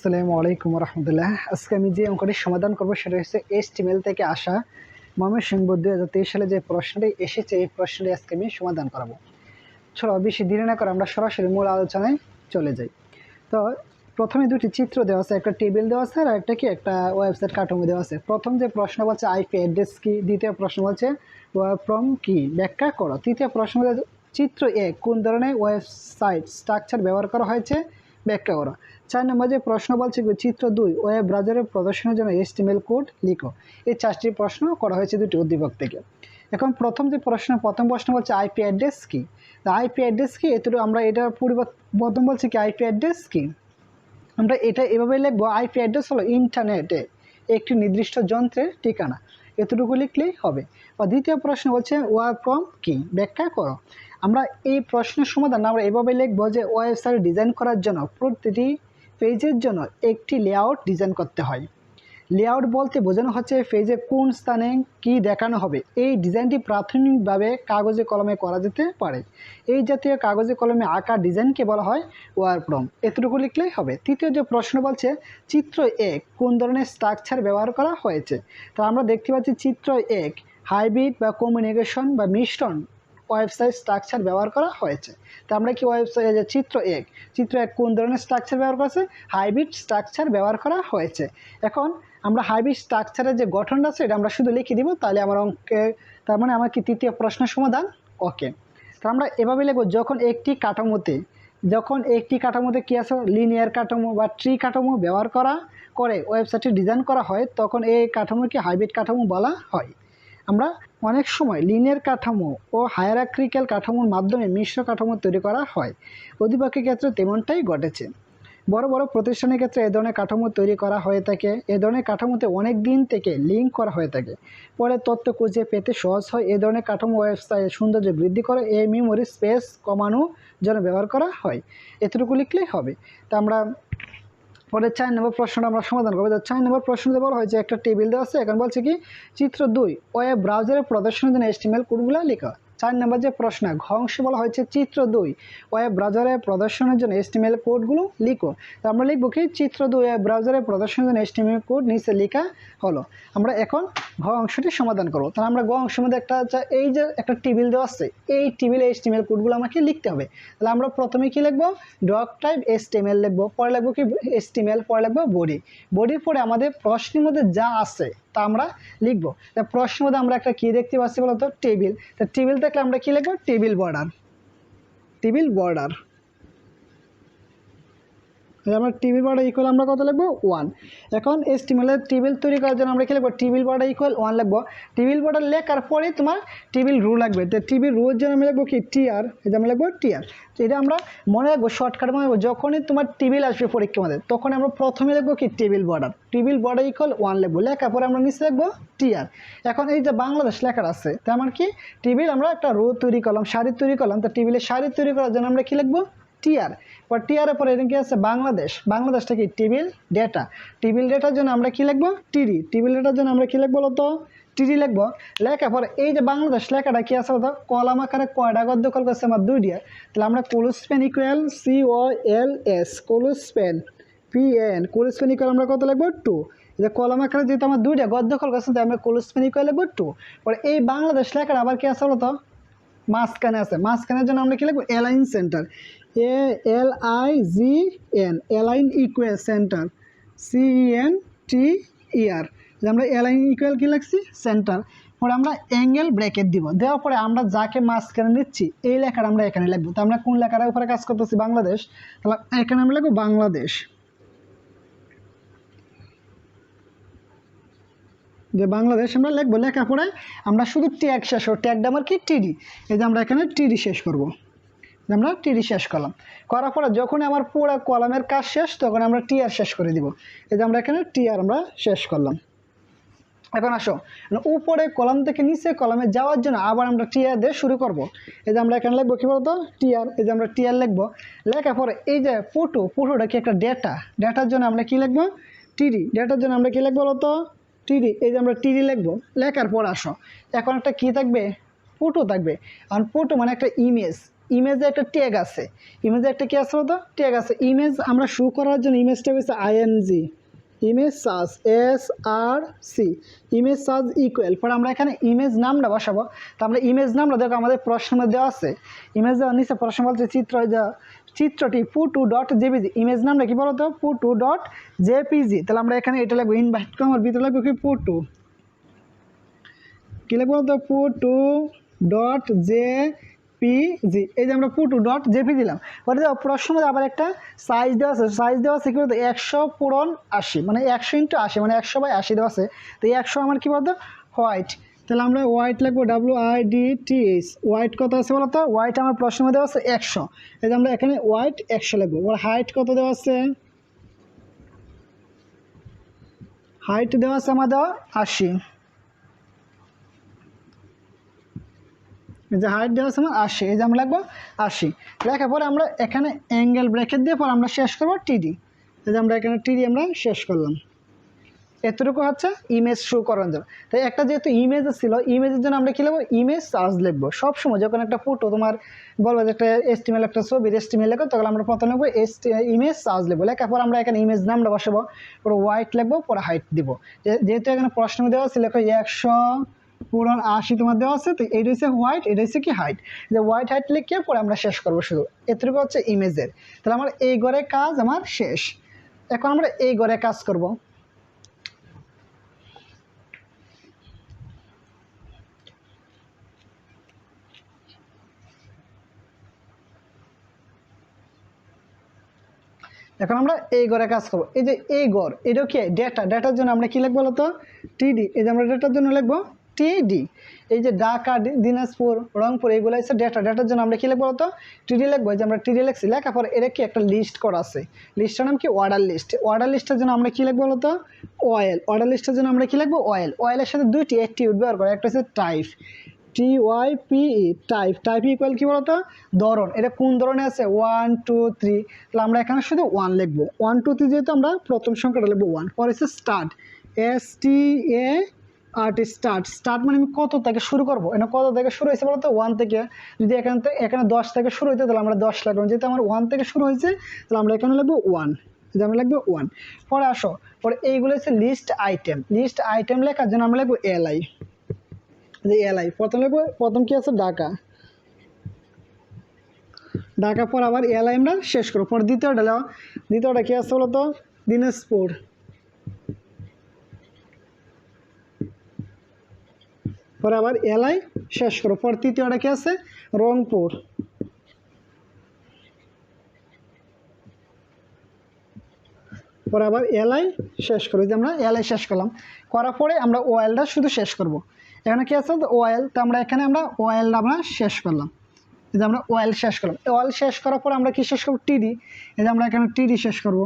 আসসালামু আলাইকুম রহমতুল্লাহ। আজকে আমি যে অঙ্কটি সমাধান করব সেটা হচ্ছে এস টিমেল থেকে আসা ময়মনসিংহ দুই হাজার তেইশ সালে যে প্রশ্নটি এসেছে, এই প্রশ্নটি আজকে আমি সমাধান করাবো। চলো বেশি দেরি না করে আমরা সরাসরি মূল আলোচনায় চলে যাই। তো প্রথমে দুটি চিত্র দেওয়া আছে, একটা টেবিল দেওয়া আছে, আর একটা কি, একটা ওয়েবসাইট কাঠামো দেওয়া আছে। প্রথম যে প্রশ্ন বলছে আইপি অ্যাড্রেস কি, দ্বিতীয় প্রশ্ন বলছে ফ্রম কি, ব্যাখ্যা করো। তৃতীয় প্রশ্ন চিত্র এ কোন ধরনের ওয়েবসাইট স্ট্রাকচার ব্যবহার করা হয়েছে ব্যাখ্যা করো। চার নম্বর যে প্রশ্ন বলছে চিত্র দুই ওয়েব ব্রাউজারের প্রদর্শনের জন্য এস্টিমেল কোড লিখো। এই চারটি প্রশ্ন করা হয়েছে দুটি উদ্দীপক থেকে। এখন প্রথম যে প্রশ্ন, প্রথম প্রশ্ন বলছে আইপি অ্যাড্রেস কি? আইপি অ্যাড্রেস কি? এতটুকু আমরা এটা পরিবর্তন প্রথম বলছি কি আইপি অ্যাড্রেস কি? আমরা এটা এভাবে লিখব আইপি অ্যাড্রেস হলো ইন্টারনেটে একটি নির্দিষ্ট যন্ত্রের ঠিকানা। এতটুকু লিখলেই হবে। বা দ্বিতীয় প্রশ্ন বলছে ওয়ার ফ্রম কি? ব্যাখ্যা করো। আমরা এই প্রশ্নের সমাধান আমরা এভাবে লিখব যে ওয়েবসাইট ডিজাইন করার জন্য প্রতিটি পেজের জন্য একটি লেআউট ডিজাইন করতে হয়। লেআউট বলতে বোঝানো হচ্ছে পেজে কোন স্থানে কি দেখানো হবে। এই ডিজাইনটি প্রাথমিকভাবে কাগজে কলমে করা যেতে পারে। এই জাতীয় কাগজে কলমে আঁকা ডিজাইনকে বলা হয় ওয়ারফ্রম। এতটুকু লিখলেই হবে। তৃতীয় যে প্রশ্ন বলছে, চিত্র এক কোন ধরনের স্ট্রাকচার ব্যবহার করা হয়েছে? তা আমরা দেখতে পাচ্ছি, চিত্র এক হাইব্রিড বা কমিউনিকেশন বা মিশ্রণ ওয়েবসাইট স্ট্রাকচার ব্যবহার করা হয়েছে। তো আমরা কি ওয়েবসাইট চিত্র এক চিত্র এক কোন ধরনের স্ট্রাকচার ব্যবহার করেছে? হাইব্রিড স্ট্রাকচার ব্যবহার করা হয়েছে। এখন আমরা হাইব্রিড স্ট্রাকচারের যে গঠনটা আছে, এটা আমরা শুধু লিখে দিব, তাহলে আমার অঙ্কে, তার মানে আমার কি তৃতীয় প্রশ্নের সমাধান? ওকে। তো আমরা এভাবে লিখব, যখন একটি কাঠামোতে, যখন একটি কাঠামোতে কী আছে? লিনিয়ার কাঠামো বা ট্রি কাঠামো ব্যবহার করা, করে ওয়েবসাইটটি ডিজাইন করা হয়, তখন এই কাঠামোকে হাইব্রিড কাঠামো বলা হয়। আমরা অনেক সময় লিনিয়ার কাঠামো ও হায়ারাক্রিক্যাল কাঠামোর মাধ্যমে মিশ্র কাঠামো তৈরি করা হয়। অধিবাকের ক্ষেত্রে তেমনটাই ঘটেছে। বড় বড় প্রতিষ্ঠানের ক্ষেত্রে এ ধরনের কাঠামো তৈরি করা হয়ে থাকে। এ ধরনের কাঠামোতে অনেক দিন থেকে লিঙ্ক করা হয়ে থাকে। পরে তথ্য খুঁজে পেতে সহজ হয়। এ ধরনের কাঠামো ওয়েবসাইট সৌন্দর্য বৃদ্ধি করে। এই মেমোরি স্পেস কমানো জন্য ব্যবহার করা হয়। এতটুকু লিখলেই হবে। তা আমরা পরে চার নম্বর প্রশ্নটা আমরা সমাধান করব। চার নম্বর প্রশ্নতে বলা হয়েছে, একটা টেবিল দেওয়া আছে, এখন বলছে কি, চিত্র দুই, ওয়েব ব্রাউজারে প্রদর্শনের জন্য এস্টিমেল কোডগুলো লেখা। চার নম্বর যে প্রশ্ন ঘ অংশে বলা হয়েছে চিত্র দুই। ওয়েব ব্রাউজারে প্রদর্শনের জন্য এস্টিমেল কোডগুলো লিখো। তো আমরা লিখব কি? চিত্র দুই ওয়েব ব্রাউজারে প্রদর্শনের জন্য এস্টিমেল কোড নিচে লেখা হলো। আমরা এখন ঘ অংশটি সমাধান করব। তাহলে আমরা গ অংশের মধ্যে একটা এই যে একটা টেবিল দেওয়া আছে, এই টেবিলে এস্টিমেল কোডগুলো আমাকে লিখতে হবে। তাহলে আমরা প্রথমে কি লিখব? ডক টাইপ এস্টিমেল লিখব, পরে লিখব কি? এস্টিমেল পরে লিখব বডি। বডির পরে আমাদের প্রশ্নের মধ্যে যা আছে তা আমরা লিখব। তা প্রশ্ন মধ্যে আমরা একটা কী দেখতে পাচ্ছি বলতো? টেবিল। তা টেবিল থাকলে আমরা কী লিখব? Table border. Table border. আমরা টেবিল বর্ডার ইকুয়াল আমরা কত লিখব? ওয়ান এখন এস্টিমেলের টেবিল তৈরি করার জন্য আমরা কী লিখব? টেবিল বর্ডার ইকুয়াল ওয়ান লিখব। টেবিল বর্ডার লেখার পরে তোমার টেবিল রু লাগবে। তো টেবিল রুর জন্য আমি লিখব কি? টিআর এটা আমরা লিখব টিআর এটা আমরা মনে রাখব শর্টকাট মনে যখনই তোমার টেবিল আসবে পরীক্ষা আমাদের তখন আমরা প্রথমে লিখব কি? Table border table border equal one লিখব। লেখার পরে আমরা নিচে লিখব টিআর এখন এই যে বাংলাদেশ লেখার আছে, তার মানে কি? টেবিল আমরা একটা রো তৈরি করলাম শাড়ি তৈরি করলাম। তো টেবিলের শাড়ি তৈরি করার জন্য আমরা কী লিখব? টিআর পর টিআরের পরে এটা কি আছে? বাংলাদেশ। বাংলাদেশটা কি টেবিল ডেটা। টেবিল ডেটার জন্য আমরা কি লিখব? টিডি টেবিল ডেটার জন্য আমরা কি লিখব বলতো? টিডি লিখব। লেখার পর এই যে বাংলাদেশ লেখাটা কি আছে বলতো? কলাম আকারে কয়টা গদ্য কল করছে আমার দুই দিয়ে। তাহলে আমরা colspan equal C O L S colspan P N colspan equal আমরা কত লিখব? টু যে কলম আকারে যেহেতু আমার দুইটা গদ্য কল করছে তাই আমরা কোলোস্পেন ইকুয়াল লিখব টু পরে এই বাংলাদেশ লেখাটা আবার কি আছে বলতো? মাঝখানে আছে। মাঝখানের জন্য আমরা কি লিখব? Align centre A L I G N align equal centre C N T ER আমরা এলাইন ইকুয়াল কি লিখছি? সেন্টার পরে আমরা অ্যাঙ্গেল ব্রেকেট দিব। দেওয়ার পরে আমরা যাকে মাস্ক মাঝখানে নিচ্ছি, এই লেখাটা আমরা এখানে লিখব। তো আমরা কোন লেখার উপরে কাজ করতেছি? বাংলাদেশ। তাহলে এখানে আমরা লিখব বাংলাদেশ। যে বাংলাদেশ আমরা লিখব। লেখা পরে আমরা শুধু ট্যাগ শেষ করব। ট্যাগটা আমার কি? টিডি এই যে আমরা এখানে টিডি শেষ করব। আমরা টিডি শেষ করলাম। করার পরে যখন আমার পুরো কলামের কাজ শেষ, তখন আমরা টিআর শেষ করে দিব। এই যে আমরা এখানে টিআর আমরা শেষ করলাম। এখন আসো। উপরে কলাম থেকে নিচে কলামে যাওয়ার জন্য আবার আমরা টিআর দিয়ে শুরু করব। এই যে আমরা এখানে লিখব কী বলতো? টিআর এই যে আমরা টিআর লিখব। লেখার পরে এই যে ফটো ফটোটা কি একটা ডেটা ডেটার জন্য আমরা কি লিখব? টিডি ডেটার জন্য আমরা কি লিখব বলতো? টিডি এই যে আমরা টিডি লিখব। লেখার পর আসো। এখন একটা কী থাকবে? ফটো থাকবে। কারণ ফটো মানে একটা ইমেজ ইমেজে একটা ট্যাগ আছে। ইমেজে একটা কি আছে বলতো? ট্যাগ আছে। ইমেজ আমরা শো করার জন্য ইমেজটা হচ্ছে I N G image search S R C image search equal পরে আমরা এখানে ইমেজ নামটা বসাবো। তো আমরা ইমেজ নামটা দেখো, আমাদের প্রশ্নের মধ্যে দেওয়া আছে। ইমেজ দেওয়া নিচে প্রশ্ন বলছে চিত্র যা, চিত্রটি পু টু ডট জেপিজি ইমেজ নামটা কি বলতো? পু টু ডট জেপিজি তাহলে আমরা এখানে এটা লাগবো ইনভাইট আমার ভিতরে লাগবে কি? পু টু কী লিখব বলতো? পু টু ডট জে পিজি এই যে আমরা পু টু ডট জেপি দিলাম। দেখো প্রশ্ন আবার একটা সাইজ দেওয়া আছে। সাইজ দেওয়া আছে কি বলতো? একশো পূরণ আশি মানে একশো ইন্টু আশি মানে একশো বাই আশি দেওয়া আছে। তো একশো আমার কী বলতো? হোয়াইট তাহলে আমরা হোয়াইট লিখব W I D T H white কত আছে বলতো? হোয়াইট আমার প্রশ্ন দেওয়া আছে একশো। এই যে আমরা এখানে হোয়াইট একশো লিখব। ওর হাইট কত দেওয়া আছে? হাইট দেওয়া আছে আমাদের আশি। যে হাইট দেওয়া আমার আশি। এই যে আমরা লাগবো আশি। লেখার পরে আমরা এখানে অ্যাঙ্গেল ব্র্যাকেট দিয়ে পর আমরা শেষ করব টিডি এই যে আমরা এখানে টিডি আমরা শেষ করলাম। এতটুকু হচ্ছে ইমেজ শো করানোর জন্য। তাই একটা যেহেতু ইমেজ ছিল ইমেজের জন্য আমরা কী লিখব? ইমেজ চার্জ লিখব। সবসময় যখন একটা ফটো তোমার বলব যে একটা এস্টিমেল একটা ছবির এস্টিমেল লেখো, তখন আমরা প্রথমে লিখব ইমেজ চার্জ লিখব। লেখার পর আমরা এখানে ইমেজ নামটা বসাবো, পরে হোয়াইট লিখব, পরে হাইট দিব। যেহেতু এখানে প্রশ্ন দেওয়া আছে, লেখো একশো পুরন আশি তোমার দেওয়া আছে, তো এইটা হচ্ছে হোয়াইট এটা হচ্ছে কি হাইট যে হোয়াইট হাইট লিখে পরে আমরা শেষ করব শুধু। এতটুকু হচ্ছে ইমেজের তাহলে আমার এই ঘরে কাজ আমার শেষ। এখন আমরা এই ঘরে কাজ করব। এখন আমরা এই ঘরে কাজ করব। এই যে এই ঘর, এটাও কি ডেটা ডেটার জন্য আমরা কি লিখব বলতো? টিডি এই যে আমরা ডেটার জন্য লিখব টিডি, এই যে ঢাকা দিনাজপুর, রংপুর, এইগুলো হচ্ছে ডেটা ডেটার জন্য আমরা কী লিখব বলতো? টিডি লিখব যে আমরা টিডি লিখছি, লেখার পর এর কি একটা লিস্ট করা আছে। লিস্টের নাম কি? অর্ডার লিস্ট অর্ডার লিস্টের জন্য আমরা কী লিখব বলতো? অয়েল অর্ডার লিস্টের জন্য আমরা কী লিখব? অয়েল অয়েলের সাথে দুইটি অ্যাক্টিভিট ব্যবহার করে, একটা হচ্ছে type T Y P type type equal কি বলতো? ধরন। এটা কোন ধরনের আছে? ওয়ান টু থ্রি তাহলে আমরা এখানে শুধু ওয়ান লিখব। ওয়ান টু থ্রি যেহেতু আমরা প্রথম সংখ্যাটা লিখব ওয়ান পরে হচ্ছে start S T A art start start মানে আমি কত থেকে শুরু করব? এটা কত থেকে শুরু হয়েছে বলতো? ওয়ান থেকে, যদি এখানে এখানে দশ থেকে শুরু হইতে, তাহলে আমরা দশ লিখব যেহেতু আমার ওয়ান থেকে শুরু হয়েছে, তাহলে আমরা এখানে লাগবো ওয়ান যে আমরা লিখব ওয়ান পরে আসো, পরে এইগুলো হচ্ছে লিস্ট আইটেম লিস্ট আইটেম লেখার জন্য আমরা লিখব এলআই যে এলআই প্রথম লিখব প্রথম কি আছে? ঢাকা। ঢাকা পর আবার এলআই আমরা শেষ করব। পর দ্বিতীয়টা দ্বিতীয়টা কী আছে বলতো? দিনাজপুর। পরে আবার এলআই শেষ করো। পর তৃতীয়টা কি আছে? রংপুর। পরে আবার এলআই শেষ করো। যে আমরা এলআই শেষ করলাম। করার পরে আমরা ওয়েলটা শুধু শেষ করব। এখানে কি আছে? ওয়েল। তো আমরা এখানে আমরা ওয়েলটা আমরা শেষ করলাম। এই যে আমরা ওয়েল শেষ করলাম। ওয়েল শেষ করার পর আমরা কি শেষ করব? টিডি। এই যে আমরা এখানে টিডি শেষ করব।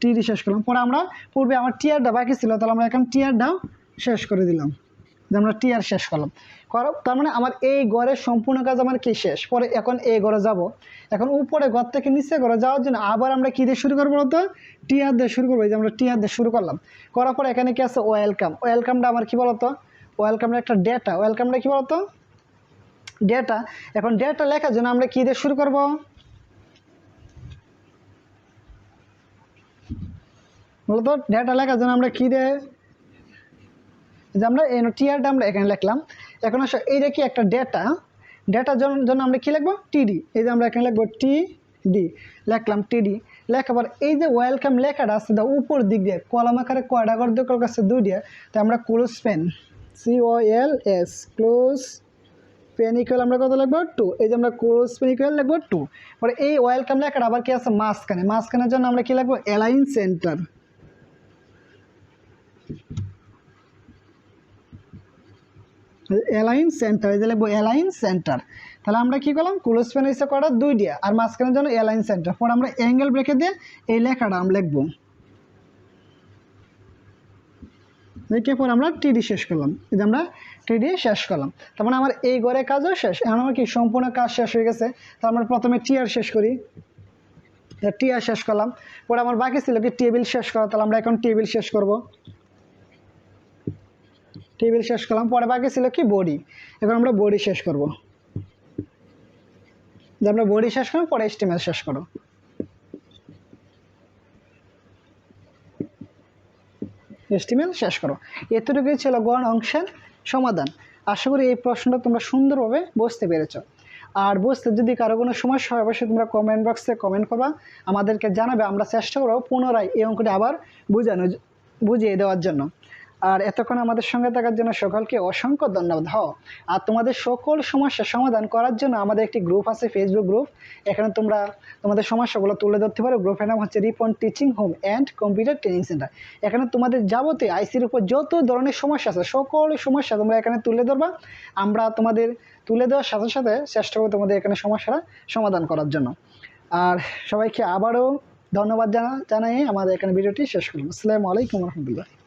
টিডি শেষ করলাম। পরে আমরা পূর্বে আমার টিয়ারটা বাকি ছিল, তাহলে আমরা এখন টিয়ারটাও শেষ করে দিলাম। যে আমরা টিয়ার শেষ করলাম। করা, তার মানে আমার এই ঘরের সম্পূর্ণ কাজ আমার কি শেষ? পরে এখন এই গড়ে যাব। এখন উপরে ঘর থেকে নিচে ঘরে যাওয়ার জন্য আবার আমরা কী দিয়ে শুরু করব বলতো? টিয়ার দিয়ে শুরু করব, এই যে আমরা টিয়ার দিয়ে শুরু করলাম। করার পরে এখানে কি আছে? ওয়েলকাম ওয়েলকামটা আমার কি বলতো? ওয়েলকামটা একটা ডেটা ওয়েলকামটা কি বলতো? ডেটা এখন ডেটা লেখার জন্য আমরা কী দিয়ে শুরু করব? বলতো? ডেটা লেখার জন্য আমরা কী দিয়ে যে আমরা এই টিআরটা আমরা এখানে লিখলাম, এখন আসো এইটা কি একটা ডেটা ডেটার জন্য আমরা কি লিখব? টিডি এই যে আমরা এখানে লিখব টি ডি লিখলাম টিডি লেখার পর এই যে ওয়েলকাম লেখাটা আছে দা উপর দিক দিয়ে, কলম আকারে কয়টা করে দিয়ে কাছে দুই দিয়ে, তো আমরা colspan C O L S colspan equal আমরা কত লিখব? টু এই যে আমরা ক্লোজ পেন ইকুয়াল লিখব টু পরে এই ওয়েলকাম লেখাটা আবার কি আছে? মাঝখানে, মাঝখানের জন্য আমরা কি লিখব? এলাইন সেন্টার অ্যালাইন সেন্টার, এই যে লিখব অ্যালাইন সেন্টার। তাহলে আমরা কি করলাম? ক্লোজ পেন হিসেবে করা দুই দিয়া আর মাঝখানের জন্য অ্যালাইন সেন্টার। পর আমরা অ্যাঙ্গেল ব্রেকে দিয়ে এই লেখাটা আমরা লিখব। লিখে পর আমরা টিডি শেষ করলাম। এই যে আমরা টিডি শেষ করলাম। তার মানে আমার এই ঘরে কাজও শেষ। এখন আমার কি সম্পূর্ণ কাজ শেষ হয়ে গেছে? তো আমরা প্রথমে টিয়ার শেষ করি। টিয়ার শেষ করলাম। পরে আমার বাকি ছিল কি? টেবিল শেষ করা। তাহলে আমরা এখন টেবিল শেষ করব। টেবিল শেষ করলাম, পরে বাকি ছিল কি? বডি। এখন আমরা বডি শেষ করব। যে আমরা বডি শেষ করো পরে এস্টিমেল শেষ করো এস্টিমেল শেষ করো এতটুকুই ছিল গণ অংশের সমাধান। আশা করি এই প্রশ্নটা তোমরা সুন্দরভাবে বুঝতে পেরেছ। আর বুঝতে যদি কারও কোনো সমস্যা হয়, অবশ্যই তোমরা কমেন্ট বক্সে কমেন্ট করবা। আমাদেরকে জানাবে, আমরা চেষ্টা করব পুনরায় এই অঙ্কটি আবার বুঝানো বুঝিয়ে দেওয়ার জন্য। আর এতক্ষণ আমাদের সঙ্গে থাকার জন্য সকলকে অসংখ্য ধন্যবাদ। হ আর তোমাদের সকল সমস্যার সমাধান করার জন্য আমাদের একটি গ্রুপ আছে ফেসবুক গ্রুপ। এখানে তোমরা তোমাদের সমস্যাগুলো তুলে ধরতে পারো। গ্রুপের নাম হচ্ছে Ripon teaching home and computer training centre. এখানে তোমাদের যাবতীয় আইসির উপর যত ধরনের সমস্যা আছে, সকল সমস্যা তোমরা এখানে তুলে ধরবা। আমরা তোমাদের তুলে দেওয়ার সাথে সাথে চেষ্টা করব তোমাদের এখানে সমস্যাটা সমাধান করার জন্য। আর সবাইকে আবারও ধন্যবাদ জানা জানাই আমাদের এখানে ভিডিওটি শেষ করলাম। আসসালামু আলাইকুম রহমতুল্লাহ।